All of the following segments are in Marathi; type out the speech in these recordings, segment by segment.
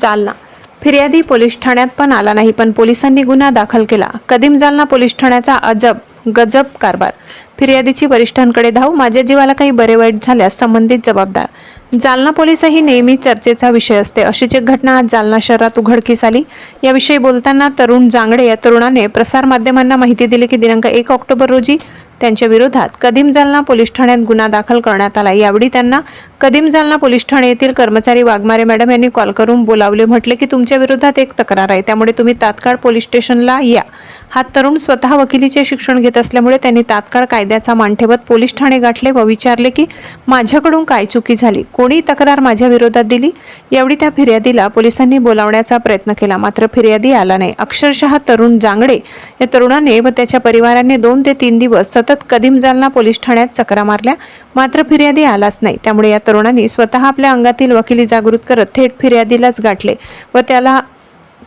जालना. फिर्यादी पोलीस ठाण्यात पण आला नाही पण पोलिसांनी गुन्हा दाखल केला. कदीम जालना पोलीस ठाण्याचा अजब गजब कारभार. फिर्यादीची वरिष्ठांकडे धाव माझ्या जीवाला काही बरे वाईट झाल्यास संबंधित जबाबदार. जालना पोलीसही नेहमी चर्चेचा विषय असते अशीच एक घटना आज जालना शहरात उघडकीस आली. याविषयी बोलताना तरुण जांगडे या तरुणाने प्रसारमाध्यमांना माहिती दिली की दिनांक एक ऑक्टोबर रोजी त्यांच्या विरोधात कदीम जालना पोलीस ठाण्यात गुन्हा दाखल करण्यात आला. यावेळी त्यांना कदीम जालना पोलीस ठाणे येथील कर्मचारी वाघमारे मॅडम यांनी कॉल करून बोलावले. म्हटले की तुमच्या विरोधात एक तक्रार आहे. त्यामुळे तुम्ही तात्काळ पोलीस स्टेशनला या. हा तरुण स्वतः वकिलीचे शिक्षण घेत असल्यामुळे त्यांनी तात्काळ कायद्याचा मान ठेवत पोलीस ठाणे गाठले व विचारले की माझ्याकडून काय चुकी झाली? कोणी तक्रार माझ्या विरोधात दिली? यावेळी त्या फिर्यादीला पोलिसांनी बोलावण्याचा प्रयत्न केला. मात्र फिर्यादी आला नाही. अक्षरशः तरुण जांगडे या तरुणाने व त्याच्या परिवाराने दोन ते तीन दिवस सतत कदीम जालना पोलीस ठाण्यात चकरा मारल्या. मात्र फिर्यादी आलाच नाही. त्यामुळे या तरुणांनी स्वतः आपल्या अंगातील वकिली जागृत करत थेट फिर्यादीलाच गाठले व त्याला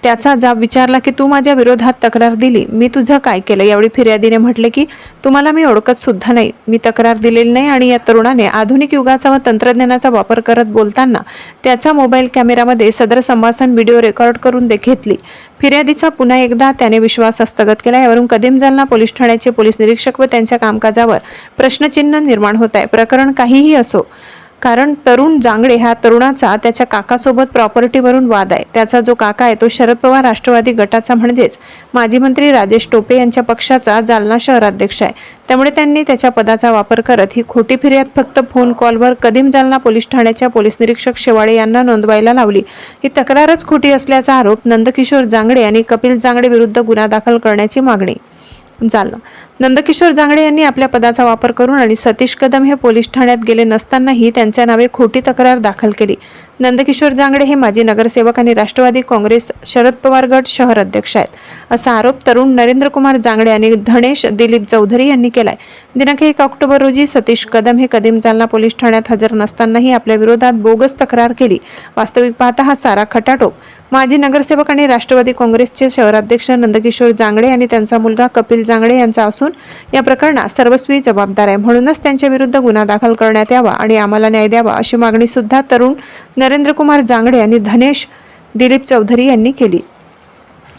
त्याचा जाब विचारला की तू माझ्या विरोधात तक्रार दिली. मी तुझं काय केलं? यावेळी फिर्यादीने म्हटले की तुम्हाला मी ओळखत सुद्धा नाही. मी तक्रार दिलेली नाही आणि या तरुणाने आधुनिक युगाचा व तंत्रज्ञानाचा वापर करत बोलताना त्याच्या मोबाईल कॅमेरामध्ये सदर संभाषण व्हिडिओ रेकॉर्ड करून दे घेतली. फिर्यादीचा पुन्हा एकदा त्याने विश्वास हस्तगत केला. यावरून कदीम जालना पोलीस ठाण्याचे पोलीस निरीक्षक व त्यांच्या कामकाजावर प्रश्नचिन्ह निर्माण होत आहे. प्रकरण काहीही असो कारण तरुण जांगडे हा तरुणाचा त्याच्या काकासोबत प्रॉपर्टीवरून वाद आहे. त्याचा जो काका आहे तो शरद पवार राष्ट्रवादी गटाचा म्हणजेच माजी मंत्री राजेश टोपे यांच्या पक्षाचा जालना शहराध्यक्ष आहे. त्यामुळे त्यांनी त्याच्या पदाचा वापर करत ही खोटी फिर्याद फक्त फोन कॉलवर कदीम जालना पोलीस ठाण्याच्या पोलीस निरीक्षक शेवाळे यांना नोंदवायला लावली. ही तक्रारच खोटी असल्याचा आरोप नंदकिशोर जांगडे आणि कपिल जांगडे विरुद्ध गुन्हा दाखल करण्याची मागणी. झालं नंदकिशोर जांगडे यांनी आपल्या पदाचा वापर करून आणि सतीश कदम हे पोलीस ठाण्यात गेले नसतानाही त्यांच्या नावे खोटी तक्रार दाखल केली. नंदकिशोर जांगडे हे माजी नगरसेवक आणि राष्ट्रवादी काँग्रेस शरद पवार गट शहर अध्यक्ष आहेत. असा आरोप तरुण नरेंद्र कुमार जांगडे आणि धनेश दिलीप चौधरी यांनी केलाय. दिनांक एक ऑक्टोबर रोजी सतीश कदम हे कदीम जालना पोलीस ठाण्यात हजर नसतानाही आपल्या विरोधात बोगस तक्रार केली. वास्तविक पाहता हा सारा खटाटोप. माजी नगरसेवक आणि राष्ट्रवादी काँग्रेसचे शहराध्यक्ष नंदकिशोर जांगडे आणि त्यांचा मुलगा कपिल जांगडे यांचा असून या प्रकरणात सर्वस्वी जबाबदार आहे. म्हणूनच त्यांच्या विरुद्ध गुन्हा दाखल करण्यात यावा आणि आम्हाला न्याय द्यावा अशी मागणी सुद्धा तरुण नरेंद्रकुमार जांगडे आणि धनेश दिलीप चौधरी यांनी केली.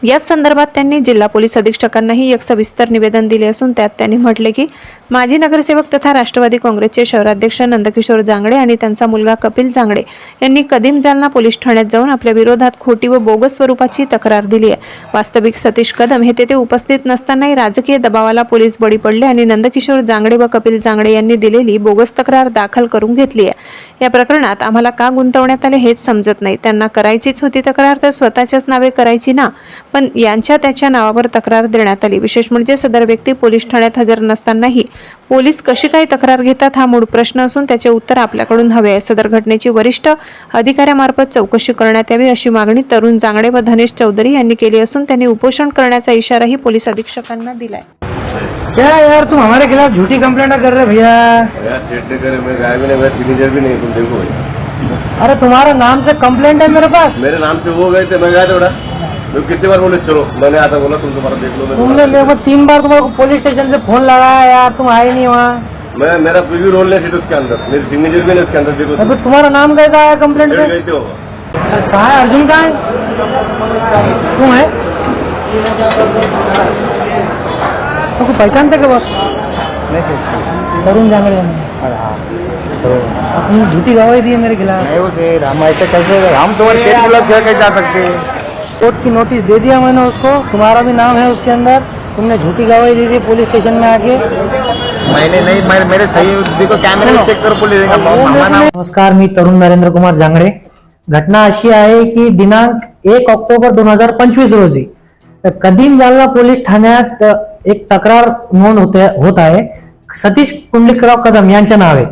याच संदर्भात त्यांनी जिल्हा पोलीस अधीक्षकांनाही एक सविस्तर निवेदन दिले असून त्यात त्यांनी म्हटले की माजी नगरसेवक तथा राष्ट्रवादी काँग्रेसचे शहराध्यक्ष नंदकिशोर जांगडे आणि त्यांचा मुलगा कपिल जांगडे यांनी कदीम जालना पोलीस ठाण्यात जाऊन आपल्या विरोधात खोटी व बोगस स्वरूपाची तक्रार दिली आहे. वास्तविक सतीश कदम हे तेथे उपस्थित नसतानाही राजकीय दबावाला पोलीस बळी पडले आणि नंदकिशोर जांगडे व कपिल जांगडे यांनी दिलेली बोगस तक्रार दाखल करून घेतली आहे. या प्रकरणात आम्हाला का गुंतवण्यात आले हेच समजत नाही. त्यांना करायचीच होती तक्रार तर स्वतःच्याच नावे करायची ना. पण यांच्या त्याच्या नावावर तक्रार देण्यात आली. विशेष म्हणजे सदर व्यक्ती पोलीस ठाण्यात हजर नसतानाही पोलीस कशी काय तक्रार घेतात हा मूळ प्रश्न असून त्याचे उत्तर आपल्याकडून हवे आहे. सदर घटनेची वरिष्ठ अधिकाऱ्यामार्फत चौकशी करण्यात यावी अशी मागणी तरुण जांगडे व धनेश चौधरी यांनी केली असून त्यांनी उपोषण करण्याचा इशाराही पोलीस अधीक्षकांना दिलाय. क्या यार तुम हमारे खिलाफ झूठी कंप्लेंट कर रहे भैया. अरे तुम्हारा नाम से कंप्लेंट है मेरे पास? मेरे नाम से वो गए थे मैं गया थोड़ा मैं कितनी बार बोले चलो मैंने आता बोला तुम दोबारा देख लो मैं तुमने मेरे को तीन बार तुम्हारे को पुलिस स्टेशन से फ़ोन लगाया यार तुम आए नहीं वहाँ। मैं मेरा कोई भी रोल नहीं थी उसके अंदर मेरी सिग्नेचर भी नहीं उसके अंदर देखो अभी तुम्हारा नाम कैसा आया पे? होगा कहा है? अर्जुन कहाँ है? तू है? तुमको पहचानते के बस तरुण जांगड़े अपनी झूठी गवाही दी है मेरे खिलाफ। हम ऐसे कैसे हम तो कैसे जा सकते? कोर्ट की नोटिस दे दिया मैंने उसको। तुम्हारा भी नाम है उसके अंदर। तुमने झूठी गवाही दी थी पुलिस स्टेशन में आके। मैंने नहीं मैं मेरे सही को कैमरे में चेक करो पुलिस नमस्कार मी तरुण नरेंद्र कुमार जांगडे। घटना अशी आहे की दिनांक एक ऑक्टोबर दोन हजार पंचवीस रोजी कदीम जालना पोलीस ठाण्यात एक तक्रार नोंद होते होत आहे. सतीश कुंडलिकराव कदम यांच्या नावे.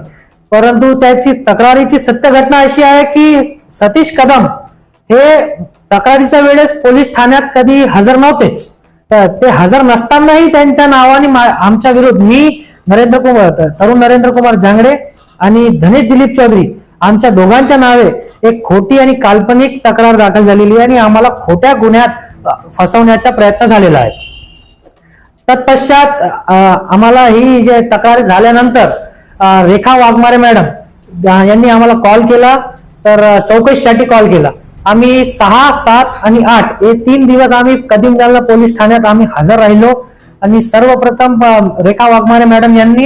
परंतु त्याची तक्रारीची सत्य घटना अशी आहे की सतीश कदम हे तक्रारीच्या वेळेस पोलीस ठाण्यात कधी हजर नव्हतेच. तर ते हजर नसतानाही त्यांच्या नावाने आमच्या विरुद्ध मी नरेंद्र कुमार तरुण नरेंद्र कुमार जांगडे आणि धनेश दिलीप चौधरी आमच्या दोघांच्या नावे एक खोटी आणि काल्पनिक तक्रार दाखल झालेली आहे आणि आम्हाला खोट्या गुन्ह्यात फसवण्याचा प्रयत्न झालेला आहे. तत्पश्चात आम्हाला ही जे तक्रार झाल्यानंतर रेखा वाघमारे मॅडम यांनी आम्हाला कॉल केला तर चौकशीसाठी कॉल केला. आम्ही सहा सात आणि आठ हे तीन दिवस आम्ही कदीम जालना पोलीस ठाण्यात आम्ही हजर राहिलो. आणि सर्वप्रथम रेखा वाघमारे मॅडम यांनी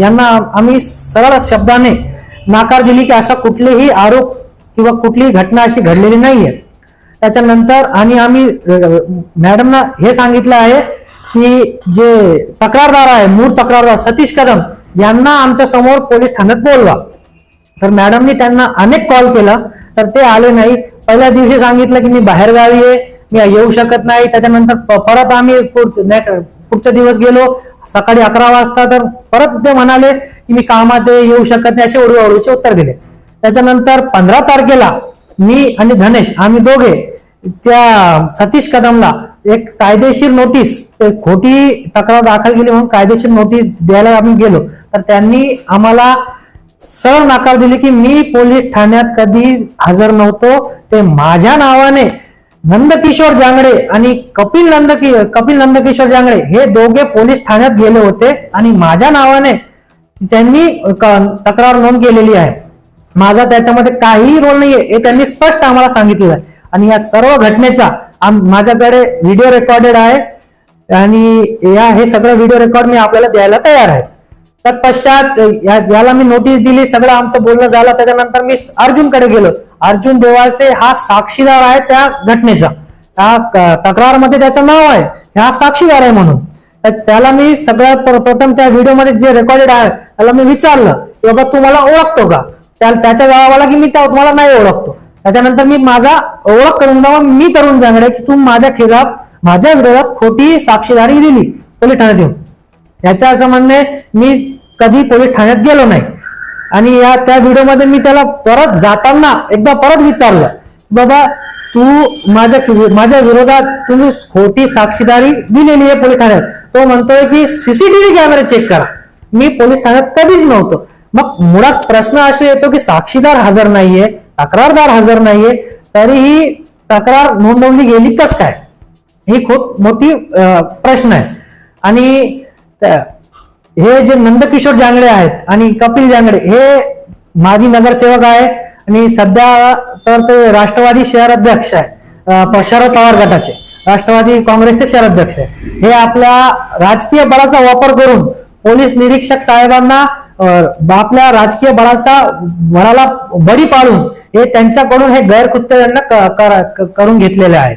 यांना आम्ही सरळ शब्दाने नाकार दिली की असा कुठलेही आरोप किंवा कुठलीही घटना अशी घडलेली नाहीये. त्याच्यानंतर आणि आम्ही मॅडमना हे सांगितलं आहे की जे तक्रारदार आहे मूळ तक्रारदार सतीश कदम यांना आमच्यासमोर पोलीस ठाण्यात बोलवा. तर मॅडमनी त्यांना अनेक कॉल केला. तर ते आले नाही. पहिल्या दिवशी सांगितलं की मी बाहेर गावी आहे. मी येऊ शकत नाही. त्याच्यानंतर परत आम्ही पुढचा दिवस गेलो. सकाळी अकरा वाजता तर परत ते म्हणाले की मी कामात येऊ शकत नाही. असे ओढूचे उत्तर दिले. त्याच्यानंतर पंधरा तारखेला मी आणि धनेश आम्ही दोघे त्या सतीश कदमला एक कायदेशीर नोटीस एक खोटी तक्रार दाखल केली म्हणून कायदेशीर नोटीस द्यायला आम्ही गेलो. तर त्यांनी आम्हाला सरळ नकार दिली की मी पोलीस ठाण्यात कधी हजर नव्हतो. ते माझ्या नावाने नंदकिशोर जांगडे आणि कपिल नंदकी कपिल नंदकिशोर जांगडे हे दोघे पोलीस ठाण्यात गेले होते आणि माझ्या नावाने त्यांनी क- तक्रार नोंद केलेली आहे. माझा त्याच्यामध्ये काहीही रोल नाहीये हे त्यांनी स्पष्ट आम्हाला सांगितलेलं आहे. आणि या सर्व घटनेचा माझ्याकडे व्हिडिओ रेकॉर्डेड आहे. आणि या हे सगळं व्हिडिओ रेकॉर्ड मी आपल्याला द्यायला तयार आहे. तत्पश्चात या- याला मी नोटीस दिली सगळं आमचं बोलणं झालं. त्याच्यानंतर मी अर्जुनकडे गेलो. अर्जुन देवाचे हा साक्षीदार आहे त्या घटनेचा. त्या तक्रारमध्ये त्याचं नाव आहे. हा साक्षीदार आहे म्हणून. तर त्याला मी सगळ्यात प्र- प्रथम त्या व्हिडिओमध्ये जे रेकॉर्डेड आहे त्याला मी विचारलं की बाबा तू मला ओळखतो का? त्या त्याच्या जवाबाला की मी त्या तुम्हाला नाही ओळखतो. त्याच्यानंतर मी माझा ओळख करून दिला मी तरुण जांगडे की तू माझ्या खिलाफ माझ्या विरोधात खोटी साक्षीदारी दिली पोलीस ठाण्यात येऊन याच्या असं म्हणणे मी कधी पोलीस ठाण्यात गेलो नाही. आणि या त्या व्हिडिओमध्ये मी त्याला परत जाताना एकदा परत विचारलं की बाबा तू माझ्या माझ्या विरोधात तुम्ही खोटी साक्षीदारी दिलेली आहे पोलीस ठाण्यात. तो म्हणतोय की सीसीटीव्ही कॅमेरे चेक करा. मी पोलीस ठाण्यात कधीच नव्हतो. मग मुळात प्रश्न असे येतो की साक्षीदार हजर नाहीये तक्रारदार हजर नाहीये तरीही तक्रार नोंदवली गेली कस काय? ही खूप मोठी प्रश्न आहे. आणि हे जे नंदकिशोर जांगडे आहेत आणि कपिल जांगडे हे माजी नगरसेवक आहे आणि सध्या तर ते राष्ट्रवादी शहर अध्यक्ष आहे शरद पवार गटाचे राष्ट्रवादी काँग्रेसचे शहर अध्यक्ष आहे. हे आपल्या राजकीय बळाचा वापर करून पोलीस निरीक्षक साहेबांना आपल्या राजकीय बळाचा बळाला बळी पाडून हे त्यांच्याकडून हे गैरकृत्य त्यांना करून घेतलेले आहे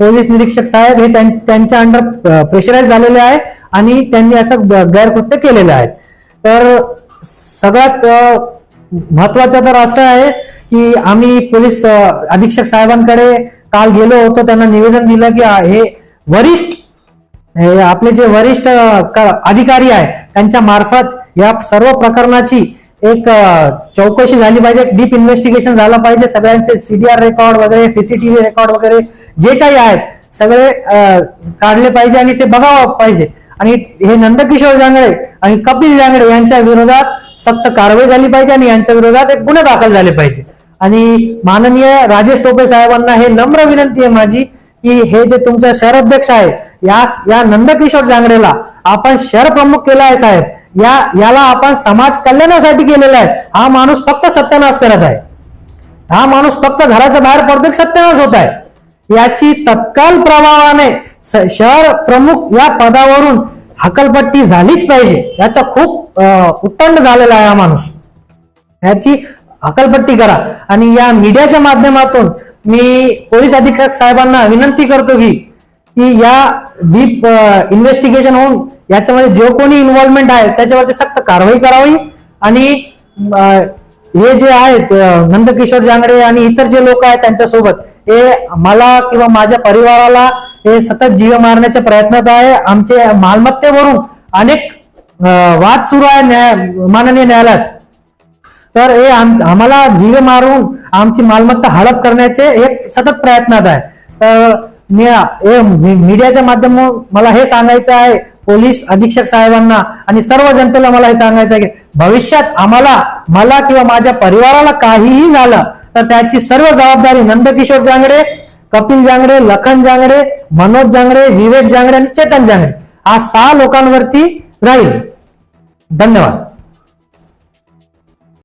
पोलीस निरीक्षक साहेब हे त्यां- त्यांच्या अंडर प्रेशराईज झालेले आहे आणि त्यांनी असं गैरकृत्य केलेले आहेत. तर सगळ्यात महत्वाचं तर असं आहे की आम्ही पोलीस अधीक्षक साहेबांकडे काल गेलो होतो त्यांना निवेदन दिलं की हे वरिष्ठ हे आपले जे वरिष्ठ अधिकारी आहे त्यांच्या मार्फत या सर्व प्रकरणाची एक चौकशी झाली पाहिजे डीप इन्व्हेस्टिगेशन झालं पाहिजे सगळ्यांचे सीडीआर रेकॉर्ड वगैरे सीसीटीव्ही रेकॉर्ड वगैरे जे काही आहेत सगळे काढले पाहिजे आणि ते बघावं पाहिजे. आणि हे नंदकिशोर जांगडे आणि कपिल जांगडे यांच्या विरोधात सक्त कारवाई झाली पाहिजे आणि यांच्या विरोधात एक गुन्हे दाखल झाले पाहिजे. आणि माननीय राजेश टोपे साहेबांना हे नम्र विनंती आहे माझी की हे जे तुमचा शहराध्यक्ष आहे या या नंदकिशोर जांगडेला आपण शहर प्रमुख केला आहे साहेब. या याला आपण समाज कल्याणासाठी केलेला आहे. हा माणूस फक्त सत्यानाश करत आहे. हा माणूस फक्त घराच्या बाहेर पडतो की सत्यानाश होत आहे. याची तत्काल प्रभावाने शहर प्रमुख या पदावरून हकलपट्टी झालीच पाहिजे. याचा खूप उत्तंड झालेला आहे हा माणूस. याची हकलपट्टी करा. आणि या मीडियाच्या माध्यमातून मी पोलीस अधीक्षक साहेबांना विनंती करतो की की या डीप इन्व्हेस्टिगेशन uh, होऊन याच्यामध्ये जो कोणी इन्व्हॉल्वमेंट आहे त्याच्यावरती सक्त कारवाई करावी. आणि uh, हे जे आहेत uh, नंदकिशोर जांगडे आणि इतर जे लोक आहेत त्यांच्यासोबत हे मला किंवा माझ्या परिवाराला हे सतत जीव मारण्याच्या प्रयत्नात आहे. आमचे मालमत्तेवरून अनेक वाद सुरू आहे न्याय माननीय न्यायालयात. तर हे आम- आम्हाला जीव मारून आमची मालमत्ता हडप करण्याचे एक सतत प्रयत्नात आहे. तर मीडियाच्या माध्यमातून मला हे सांगायचं आहे पोलीस अधीक्षक साहेबांना आणि सर्व जनतेला मला हे सांगायचं आहे की भविष्यात आम्हाला मला किंवा माझ्या परिवाराला काहीही झालं तर त्याची सर्व जबाबदारी नंदकिशोर जांगडे कपिल जांगडे लखन जांगडे मनोज जांगडे विवेक जांगडे आणि चेतन जांगडे. हा सहा लोकांवरती राहील. धन्यवाद.